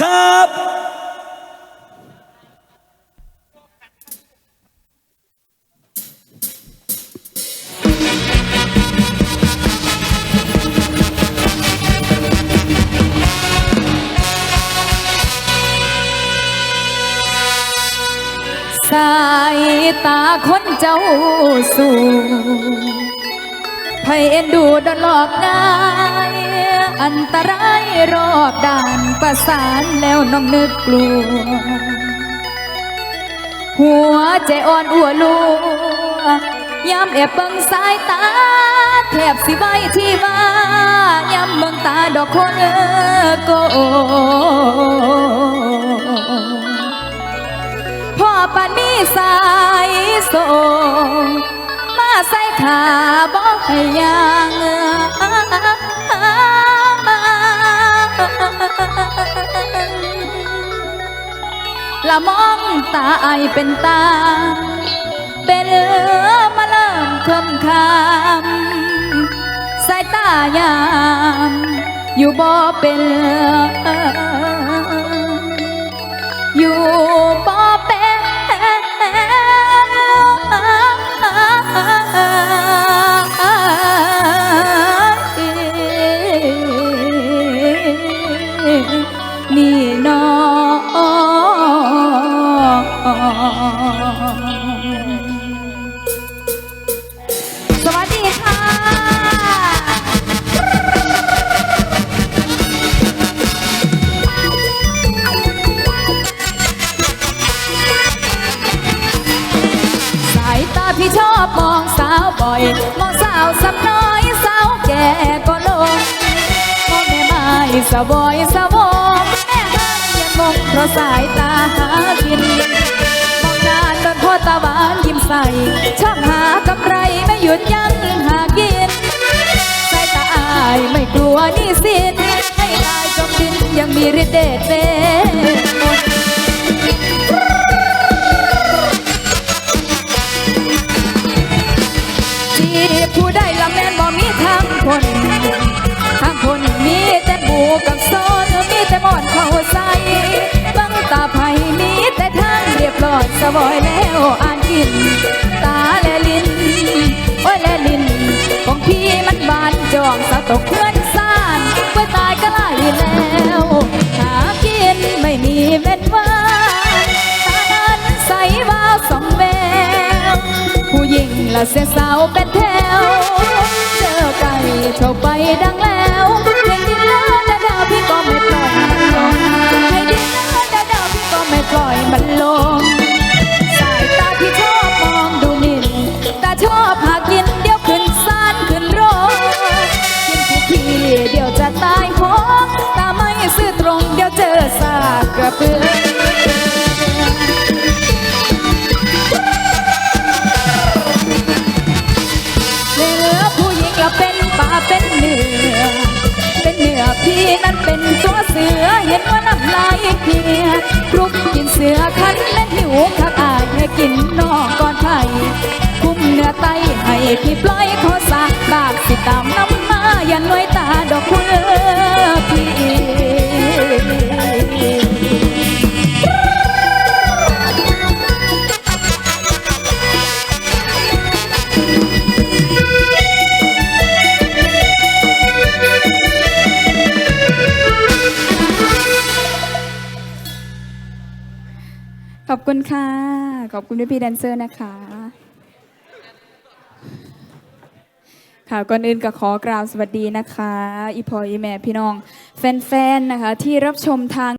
ครับ สายตาคนเจ้าสู่ ไพเอ็นดูดนหลอกง่ายอันตรายรอบด้านประสานแล้วน้องนึกกลัว หัวใจอ่อนอัวลัวยามแอบเบิ่งสายตาแทบสิไว้ที่ว่ายามเบิ่งตาดอกคนโกพ่อปานมีสายส่ง ใส่ขาบอกให้ยังละมองตาไอเป็นตา เป็นเออมาเริ่มคำคำสายตายาม อยู่บ่เป็นอ อบมองสาวบ่อย มองสาวสับน้อย สาวแก่ก็ลงมองแม่ไม้สาวบอยสาววงแม่ห้างยังงงเพราะสายตาหากิน มองนานโดนพ่อตาหวานยิ้มใส่ชอบหากำไรไม่หยุดยั้งหากินสายตาอายไม่กลัวนี่สินให้ตายจมดินยังมีฤทธิ์เดช ผู้ได้ละแม่นบ่มีทางคนทางคนมีแต่บูกับซอนมีแต่หมอนเข้าใส่บังตาไผ่มีแต่ทางเรียบร้อยสบอยแล้วอ่านกิน ตาและลิ้นโอ้ยและลิ้นของพี่มันบานจองสะตกเพื่อนซ่านเมื่อตายก็ไล่แล้วหากินไม่มีเม็ดว่าตานั้นใสวาวสองแววผู้หญิงละเสียสาวเป็นเจอไก่ โชว์ไปดังแล้วให้ดินเลิศและดาวพี่ก็ไม่ปล่อยมันลงให้ดินเลิศและดาวพี่ก็ไม่ปล่อยมันลงสายตาที่ชอบมองดูหมิ่นตาชอบหากินเดี๋ยวขึ้นซ่านขึ้นโรยกินทุกทีเดี๋ยวจะตายโหงตาไม่ซื่อตรงเดี๋ยวเจอสากกระเปือ ปลาเป็นเนื้อ เป็นเนื้อพี่นั้นเป็นตัวเสือ เห็นว่าน้ำลายเพียครุกกินเสือคันและหิวข้าอายให้กินนอกก่อนไทย คุ้มเนื้อไตให้พี่ปล่อยขอสากบากสิตามน้ำมาอย่าน้อยตาดอกเพื่อ อบคุณค่ะ ขอบคุณพี่พี่แดนเซอร์นะคะ ค่ะก่อนอื่นก็ขอกราบสวัสดีนะคะ อีพออีแม่พี่น้อง แฟนๆนะคะ ที่รับชมทาง